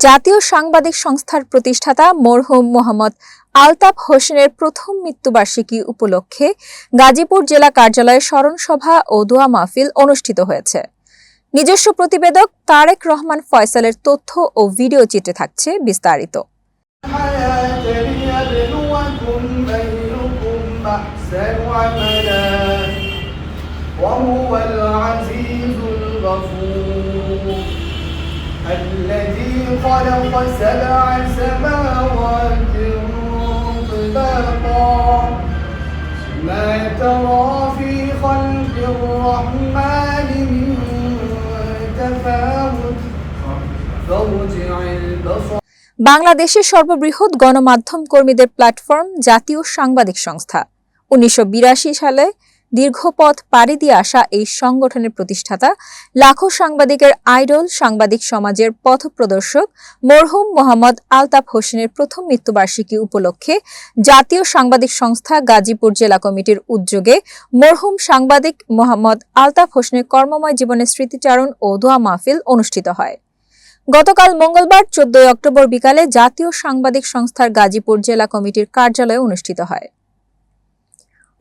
জাতীয় সাংবাদিক সংস্থার প্রতিষ্ঠাতা মরহুম মোহাম্মদ আলতাফ হোসেনের প্রথম মৃত্যুবার্ষিকী উপলক্ষে গাজীপুর জেলা কার্যালয়ে স্মরণ সভা ও দোয়া মাহফিল অনুষ্ঠিত হয়েছে নিজস্ব প্রতিবেদক তারেক রহমান ফয়সালের তথ্য ও ভিডিও চিত্রে থাকছে বিস্তারিত الحياة ليبلوكم أيكم أحسن عملا وهو العزيز خلق سبع سماوات طباقا ما ترى في خلق الرحمن من تفاوت فارجع البصر বাংলাদেশের সর্ববৃহৎ গণমাধ্যম কর্মীদের প্ল্যাটফর্ম জাতীয় সাংবাদিক সংস্থা উনিশশো সালে দীর্ঘপথ পাড়ি দিয়ে আসা এই সংগঠনের প্রতিষ্ঠাতা, লাখো সাংবাদিকের আইডল সাংবাদিক সমাজের পথপ্রদর্শক মরহুম মোহাম্মদ আলতাফ হোসেনের প্রথম মৃত্যুবার্ষিকী উপলক্ষে জাতীয় সাংবাদিক সংস্থা গাজীপুর জেলা কমিটির উদ্যোগে মরহুম সাংবাদিক মোহাম্মদ আলতাফ হোসেনের কর্মময় জীবনের স্মৃতিচারণ ও দোয়া মাহফিল অনুষ্ঠিত হয়। গতকাল মঙ্গলবার চোদ্দই অক্টোবর বিকালে জাতীয় সাংবাদিক সংস্থার গাজীপুর জেলা কমিটির কার্যালয়ে অনুষ্ঠিত হয়।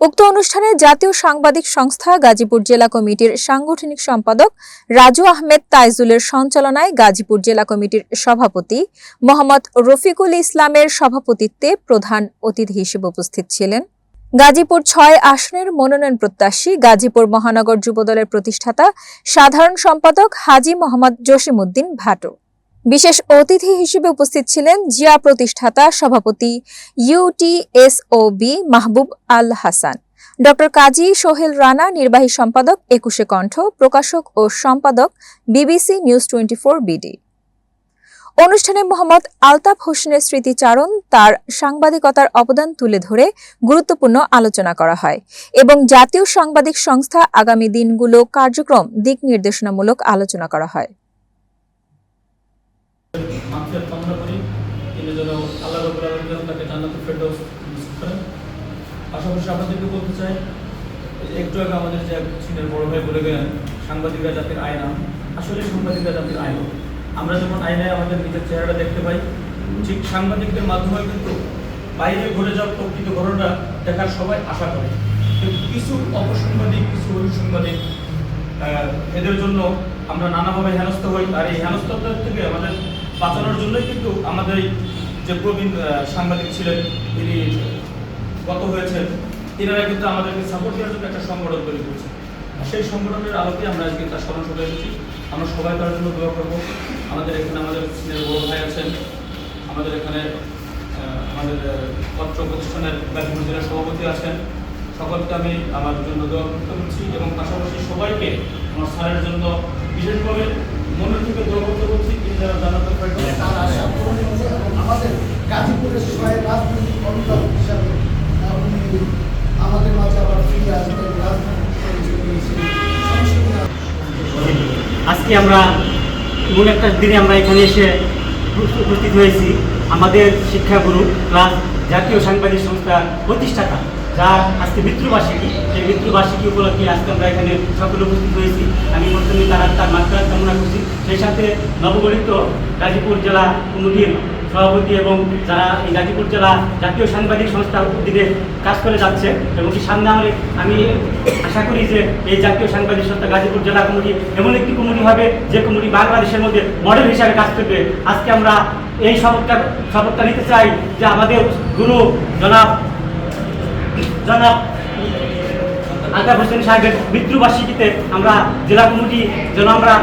উক্ত অনুষ্ঠানে জাতীয় সাংবাদিক সংস্থা গাজীপুর জেলা কমিটির সাংগঠনিক সম্পাদক রাজু আহমেদ তাইজুলের সঞ্চালনায় গাজীপুর জেলা কমিটির সভাপতি মোহাম্মদ রফিকুল ইসলামের সভাপতিত্বে প্রধান অতিথি হিসেবে উপস্থিত ছিলেন। গাজীপুর ছয় আসনের মনোনয়ন প্রত্যাশী গাজীপুর মহানগর যুবদলের প্রতিষ্ঠাতা সাধারণ সম্পাদক হাজি মোহাম্মদ জসিমউদ্দিন ভাটো। বিশেষ অতিথি হিসেবে উপস্থিত ছিলেন জিয়া প্রতিষ্ঠাতা সভাপতি ইউটিএসওবি মাহবুব আল হাসান। ডক্টর কাজী সোহেল রানা নির্বাহী সম্পাদক একুশে কণ্ঠ, প্রকাশক ও সম্পাদক BBC news twenty four BD. অনুষ্ঠানে মোহাম্মদ আলতাফ হোসেনের স্মৃতিচারণ তার সাংবাদিকতার অবদান তুলে ধরে গুরুত্বপূর্ণ আলোচনা করা হয় এবং জাতীয় সাংবাদিক সংস্থা আগামী দিনগুলো কার্যক্রম দিক নির্দেশনামূলক আলোচনা করা হয়। মাফিয়াত কামনা করি। তিনি যেন আল্লাহ রবুল আলম তাকে জান্নাত ফেরদৌস করেন। পাশাপাশি আপনাদেরকে বলতে চাই একটু আগে আমাদের যে ছিলেন বড় ভাই বলে গেলেন সাংবাদিকরা জাতির আয়না আসলে সাংবাদিকরা জাতির আয়না আমরা যেমন আয়নায় আমাদের নিজের চেহারাটা দেখতে পাই। ঠিক সাংবাদিকদের মাধ্যমে কিন্তু বাইরে ঘুরে যাওয়ার প্রকৃত ঘটনা দেখার সবাই আশা করে। কিন্তু কিছু অপসাংবাদিক কিছু অভিসাংবাদিক আহ, এদের জন্য আমরা নানাভাবে হেনস্থ হই। আর এই হেনস্থতার থেকে আমাদের বাঁচানোর জন্যই কিন্তু আমাদের যে প্রবীণ সাংবাদিক ছিলেন, তিনি গত হয়েছেন তিনারা কিন্তু আমাদেরকে সাপোর্ট দেওয়ার জন্য একটা সংগঠন তৈরি করছে সেই সংগঠনের আলোকে আমরা আজকে তার স্মরণ সভা এসেছি। আমরা সবাই তার জন্য দোয়া করব। আমাদের এখানে আমাদের সিনিয়র বড় ভাই আছেন। আমাদের এখানে আমাদের পত্র প্রতিষ্ঠানের গাজীপুর জেলার সভাপতি আছেন। সকলকে আমি আমার জন্য দোয়া করতে বলছি এবং পাশাপাশি সবাইকে আমার স্যারের জন্য বিশেষভাবে মনের থেকে তার আশা পূরণের জন্য এবং আমাদের গাজীপুরের সবাই রাজনৈতিক অভিভাবক হিসাবে আহ, আমাদের মাঝে আবার ফিরে আসবেন আজকে আমরা এমন একটা দিনে আমরা এখানে এসে উপস্থিত হয়েছি। আমাদের শিক্ষাগুরু প্লাস জাতীয় সাংবাদিক সংস্থা প্রতিষ্ঠাতা। যার আজকে মৃত্যুবার্ষিকী সেই মৃত্যুবার্ষিকী উপলক্ষে আজকে আমরা এখানে সকলে উপস্থিত হয়েছি। আমি প্রথমে তারা তার মাত্রা কামনা করছি। সেই সাথে নবগঠিত গাজীপুর জেলা কমিটির সভাপতি এবং যারা এই গাজীপুর জেলা জাতীয় সাংবাদিক সংস্থার অধীনে কাজ করে যাচ্ছে এবং কি সামনে আমি আমি আশা করি যে এই জাতীয় সাংবাদিক সংস্থা গাজীপুর জেলা কমিটি এমন একটি কমিটি হবে যে কমিটি বাংলাদেশের মধ্যে মডেল হিসাবে কাজ করবে। আজকে আমরা এই শপথটা শপথটা নিতে চাই যে আমাদের গুরু জনাব জনাব আলতাফ হোসেন সাহেবের মৃত্যুবার্ষিকীতে আমরা জেলা কমিটি, যেন আমরা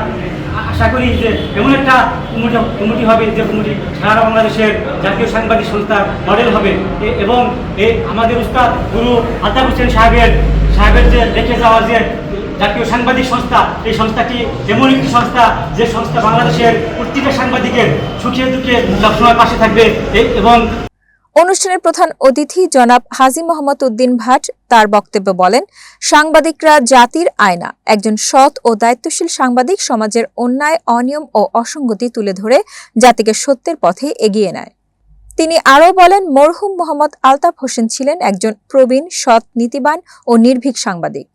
আশা করি যে এমন একটা কমিটি কমিটি হবে যে কমিটি সারা বাংলাদেশের জাতীয় সাংবাদিক সংস্থার মডেল হবে। এবং এই আমাদের উস্তাদ গুরু আলতাফ হোসেন সাহেবের সাহেবের যে রেখে যাওয়া যে জাতীয় সাংবাদিক সংস্থা, এই সংস্থাটি এমন একটি সংস্থা যে সংস্থা বাংলাদেশের প্রত্যেকটা সাংবাদিকের সুখে দুঃখে সবসময় পাশে থাকবে। এবং অনুষ্ঠানের প্রধান অতিথি জনাব হাজি মোহাম্মদ উদ্দিন ভাট তার বক্তব্যে বলেন, সাংবাদিকরা জাতির আয়না, একজন সৎ ও দায়িত্বশীল সাংবাদিক সমাজের অন্যায়, অনিয়ম ও অসঙ্গতি তুলে ধরে জাতিকে সত্যের পথে এগিয়ে নেয়। তিনি আরও বলেন, মরহুম মোহাম্মদ আলতাফ হোসেন ছিলেন একজন প্রবীণ, সৎ, নীতিবান ও নির্ভীক সাংবাদিক।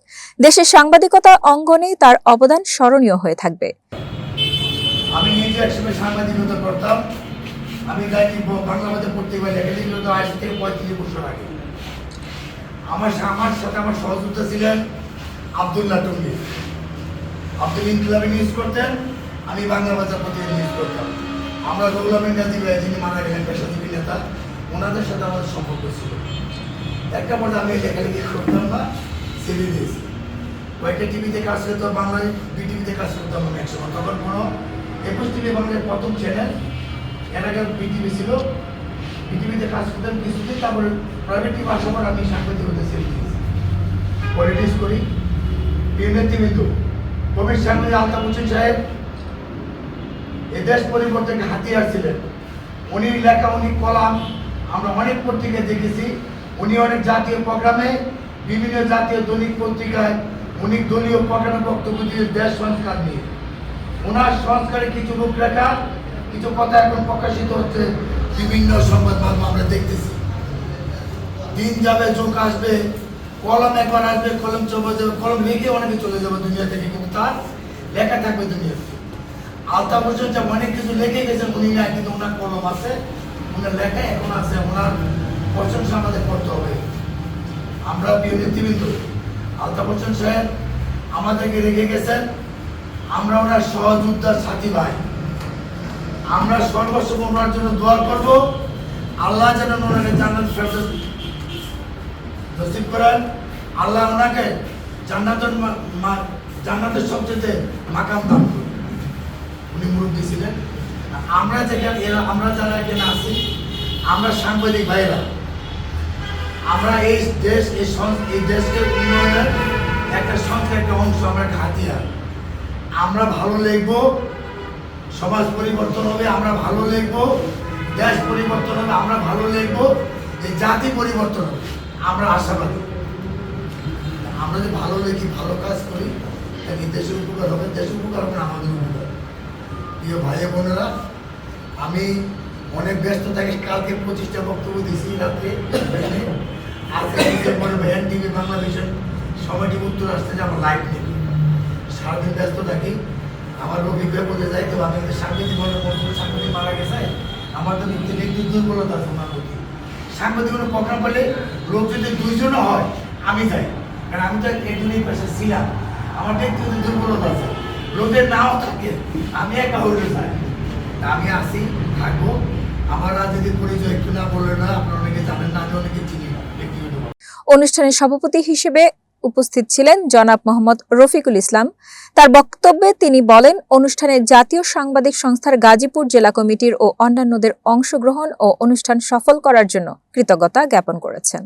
দেশের সাংবাদিকতার অঙ্গনে তার অবদান স্মরণীয় হয়ে থাকবে। আমি নিজে একসময় সাংবাদিকতা করতাম। আমি ব- বাংলা মধ্যে পত্রিকা লেখা লিখল আজ থেকে পঁয়ত্রিশ বছর আগে আমার আমার সাথে আমার সহযোগিতা ছিলেন আবদুল্লাহ টঙ্গি আব্দুল ইনকিলাবি নিউজ করতেন, আমি বাংলা বাজার প্রতিদিন নিউজ করতাম। আমরা রৌলামিন গান্ধী ভাই যিনি মারা গেলেন, পেশাজীবী নেতা, ওনাদের সাথে আমাদের সম্পর্ক ছিল। একটা পর্যায়ে আমি লেখালেখি করতাম না ছেড়ে দিয়েছি। কয়েকটা টিভিতে কাজ করতো বাংলায় বিটিভিতে কাজ করতাম আমি একসময়। তখন কোনো একুশ টিভি বাংলার প্রথম চ্যানেল এর আগে বিটিভি ছিল। বিটিভিতে কাজ করতাম কিছুদিন, তারপরে প্রাইভেট টিভি আসার পর আমি সাংবাদিকতা ছেড়ে দিয়েছি। পলিটিক্স করি। নেতৃবৃন্দ কবির সামনে আলতাফ হোসেন সাহেব, এ দেশ পরিবর্তনের হাতিয়ার ছিলেন। উনি লেখা, উনি কলাম, আমরা অনেক পত্রিকায় দেখেছি। উনি অনেক জাতীয় প্রোগ্রামে, বিভিন্ন জাতীয় দৈনিক পত্রিকায় উনি দলীয় প্রোগ্রামে বক্তব্য দিয়ে দেশ সংস্কার নিয়ে। ওনার সংস্কারে কিছু রূপরেখা কিছু কথা এখন প্রকাশিত হচ্ছে বিভিন্ন সংবাদ মাধ্যম আমরা দেখতেছি। দিন যাবে, চোখ আসবে, কলম একবার আসবে, কলম চলে যাবে কলম লেগে অনেকে চলে যাবে দুনিয়া থেকে, কিন্তু তার লেখা থাকবে দুনিয়াতে আলতা পর্যন্ত অনেক কিছু লেগে গেছে উনি না, কিন্তু ওনার কলম আছে, ওনার লেখা এখন আছে, ওনার প্রশংসা আমাদের করতে হবে। আমরা প্রিয় নেতৃবৃন্দ আলতা বচ্চন সাহেব আমাদেরকে রেখে গেছেন, আমরা ওনার সহযোদ্ধার সাথী ভাই। আমরা সর্বস্ব ওনার জন্য দোয়া করব। আল্লাহ যেন ওনাকে জান্নাত ফেরদৌস নসিব করেন। আল্লাহ ওনাকে জান্নাতের জান্নাতের সবচেয়ে মাকাম দান উনি মুরব্বী ছিলেন। আমরা যেখানে আমরা যারা এখানে আছি, আমরা সাংবাদিক ভাইরা আমরা এই দেশ, এই এই দেশকে উন্নয়নের একটা সংখ্যা একটা অংশ, আমরা একটা হাতিয়ার আমরা ভালো লিখব সমাজ পরিবর্তন হবে, আমরা ভালো লিখব দেশ পরিবর্তন হবে, আমরা ভালো লিখব এই জাতি পরিবর্তন হবে, আমরা আশাবাদী। আমরা যদি ভালো লেখি ভালো কাজ করি, তাহলে দেশের উপকার হবে, দেশের উপকার হবে আমাদের উপকার। প্রিয় ভাই বোনেরা, আমি অনেক ব্যস্ত থাকি, কালকে পঁচিশটা বক্তব্য দিয়েছি রাত্রে। আজকে ডিসেম্বরে ভ্যান টিভি বাংলাদেশের টিভি উত্তর আসতে যে আমার লাইভ নেই। সারাদিন ব্যস্ত থাকি আমার রোগী বিপদে যাই তো কিন্তু সাংবাদিক মনে করব সাংবাদিক মারা গেছে। আমার তো ব্যক্তি ব্যক্তি দুর্বলতা আছে ওনার প্রতি সাংবাদিক কোনো প্রোগ্রাম পেলে লোক যদি দুইজনও হয়, আমি যাই। কারণ আমি তো একজনই পেশা ছিলাম। আমার ব্যক্তিগত দুর্বলতা আছে। লোকের নাও থাকে, আমি একা হইলে যাই। আমি আসি, থাকব। আমার রাজনীতির পরিচয় একটু না বললে না, আপনারা অনেকে জানেন না, আমি অনেকে চিনি না অনুষ্ঠানের সভাপতি হিসেবে উপস্থিত ছিলেন জনাব মোহাম্মদ রফিকুল ইসলাম। তার বক্তব্যে তিনি বলেন, অনুষ্ঠানে জাতীয় সাংবাদিক সংস্থার গাজীপুর জেলা কমিটির ও অন্যান্যদের অংশগ্রহণ ও অনুষ্ঠান সফল করার জন্য কৃতজ্ঞতা জ্ঞাপন করেছেন।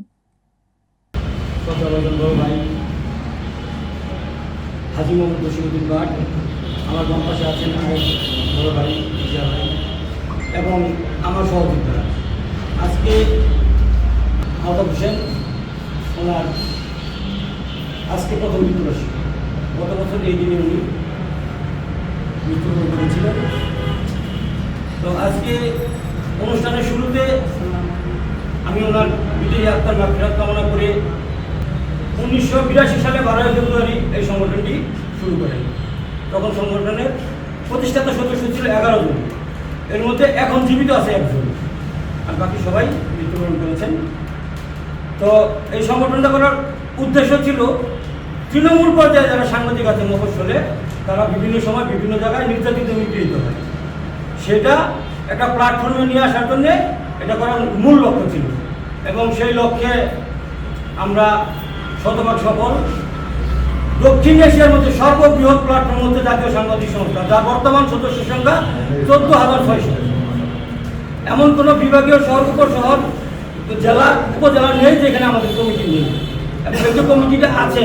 আমার এবং আমার আজকে আলতাফ হোসেন, ওনার আজকে প্রথম মৃত্যুবার্ষিকী গত বছর এই দিনে উনি মৃত্যুবরণ করেছিলেন। তো আজকে অনুষ্ঠানের শুরুতে আমি ওনার বিজয়ী আত্মার মাফিরাত কামনা করে উনিশশো বিরাশি সালে বারোই ফেব্রুয়ারি এই সংগঠনটি শুরু করেন। তখন সংগঠনের প্রতিষ্ঠাতা সদস্য ছিল এগারো জন। এর মধ্যে এখন জীবিত আছে একজন। আর বাকি সবাই মৃত্যুবরণ করেছেন। তো এই সংগঠনটা করার উদ্দেশ্য ছিল তৃণমূল পর্যায়ে যারা সাংবাদিক আছে, মফস্বলে, তারা বিভিন্ন সময় বিভিন্ন জায়গায় নির্যাতিত নিপীড়িত হয়। সেটা একটা প্ল্যাটফর্মে নিয়ে আসার জন্যে এটা করার মূল লক্ষ্য ছিল। এবং সেই লক্ষ্যে আমরা শতভাগ সফল। দক্ষিণ এশিয়ার মধ্যে সর্ববৃহৎ প্ল্যাটফর্ম হচ্ছে জাতীয় সাংবাদিক সংস্থা, যার বর্তমান সদস্য সংখ্যা চোদ্দ হাজার ছয়শো। এমন কোনো বিভাগীয় শহর, উপশহর, জেলা, উপজেলা নেই যেখানে আমাদের কমিটি নেই। এবং এই যে কমিটিটা আছে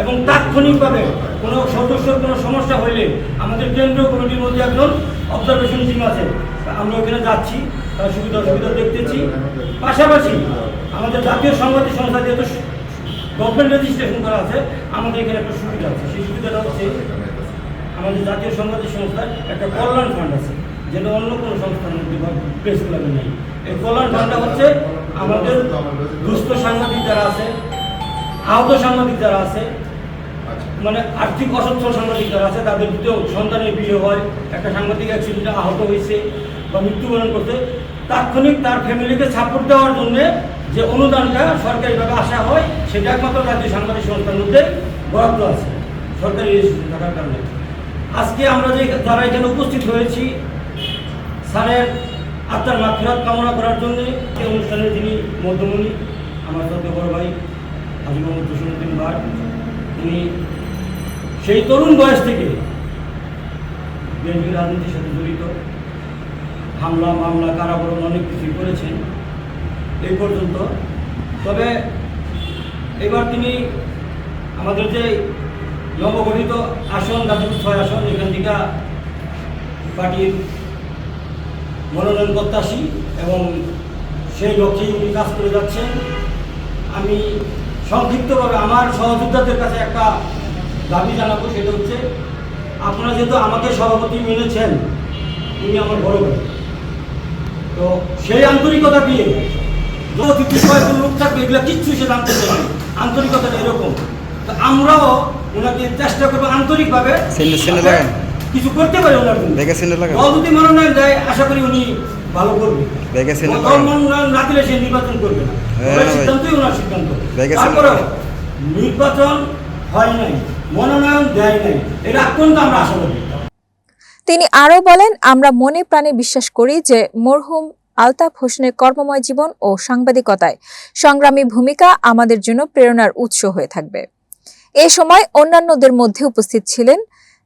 এবং তাৎক্ষণিকভাবে কোনো সদস্যর কোনো সমস্যা হইলে আমাদের কেন্দ্রীয় কমিটির মধ্যে একজন অবজারভেশন টিম আছে। আমরা ওখানে যাচ্ছি, তার সুবিধা অসুবিধা দেখতেছি। পাশাপাশি আমাদের জাতীয় সাংবাদিক সংস্থা যেহেতু গভর্নমেন্ট রেজিস্ট্রেশন করা আছে, আমাদের এখানে একটা সুবিধা আছে। সেই সুবিধাটা হচ্ছে আমাদের জাতীয় সাংবাদিক সংস্থার একটা কল্যাণ ফান্ড আছে, যেটা অন্য কোনো সংস্থার মধ্যে প্রেস ক্লাবে নেই। এই কল্যাণ ফান্ডটা হচ্ছে আমাদের দুস্থ সাংবাদিক যারা আছে আহত সাংবাদিক যারা আছে মানে আর্থিক অসচ্ছল সাংবাদিক যারা আছে তাদের দ্বিতীয় সন্তানের বিয়ে হয়। একটা সাংবাদিক অ্যাক্সিডেন্টে আহত হয়েছে বা মৃত্যুবরণ করতে তাৎক্ষণিক তার ফ্যামিলিকে সাপোর্ট দেওয়ার জন্য যে অনুদানটা সরকারিভাবে আসা হয় সেটা একমাত্র জাতীয় সাংবাদিক সংস্থার মধ্যে বরাদ্দ আছে সরকারি থাকার কারণে। আজকে আমরা যে যারা এখানে উপস্থিত হয়েছি স্যারের আত্মার মাফিরাত কামনা করার জন্য এই অনুষ্ঠানের যিনি মধ্যমণি আমার সদ্য বড় ভাই হাজি মোহাম্মদ জসিমুদ্দিন উনি সেই তরুণ বয়স থেকে বিএনপির রাজনীতির সাথে জড়িত। হামলা, মামলা, কারাবরণ অনেক কিছুই করেছেন এই পর্যন্ত। তবে এবার তিনি আমাদের যে নবগঠিত আসন গাজীপুর ছয় আসন এখান থেকে পার্টির মনোনয়ন প্রত্যাশী এবং সেই লক্ষ্যেই উনি কাজ করে যাচ্ছেন, আমি সংক্ষিপ্তভাবে আমার সহযোদ্ধাদের কাছে একটা দাবি জানাব, সেটা হচ্ছে আপনারা যেহেতু আমাকে সভাপতি মেনেছেন, উনি আমার বড় ভাই। তো সেই আন্তরিকতা দিয়ে যদি বিষয় লোক থাকবে, এগুলো কিচ্ছু সে জানতে চাই আন্তরিকতাটা এরকম। তো আমরাও ওনাকে চেষ্টা করব আন্তরিকভাবে কিছু করতে পারে ওনার জন্য। ব্যাগে সিনে লাগান। দল যদি মনোনয়ন দেয় আশা করি উনি ভালো করবে। ব্যাগে সিনে লাগান। মনোনয়ন না দিলে সে নির্বাচন করবে না। হ্যাঁ, সিদ্ধান্তই ওনার সিদ্ধান্ত। তারপরেও নির্বাচন হয় নাই মনোনয়ন দেয় নাই এটা অত্যন্ত আমরা আশাবাদী। তিনি আরও বলেন আমরা মনে প্রাণে বিশ্বাস করি যে মরহুম আলতাফ হোসেনের কর্মময় জীবন ও সাংবাদিকতায় সংগ্রামী ভূমিকা আমাদের জন্য প্রেরণার উৎস হয়ে থাকবে। এ সময় অন্যান্যদের মধ্যে উপস্থিত ছিলেন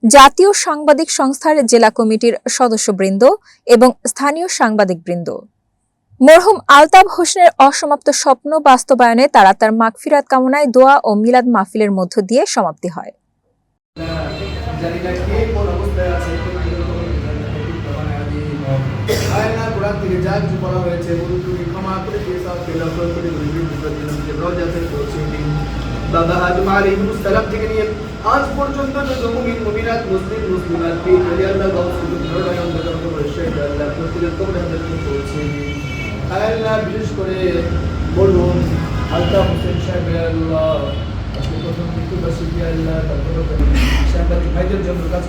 জাতীয় সাংবাদিক সংস্থার জেলা কমিটির সদস্যবৃন্দ এবং স্থানীয় সাংবাদিকবৃন্দ। মরহুম আলতাফ হোসেনের অসমাপ্ত স্বপ্ন বাস্তবায়নে তারা তার মাগফিরাত কামনায় দোয়া ও মিলাদ মাহফিলের মধ্য দিয়ে সমাপ্তি হয়। বাবা আদম আলাইহিস সালাম থেকে নিয়ে আজ পর্যন্ত যত মুমিন, মুমিনাত, মুসলিম, মুসলিমাত, পীর ওলি আল্লাহ গাউসুল ধরনের যত রয়েছে আল্লাহ প্রতিদিন হাতে পৌঁছে দিন আল্লাহ, বিশেষ করে বলুন আলতা হোসেন সাহেব, আল্লাহ আল্লাহ ভাইদের জন্য কাজ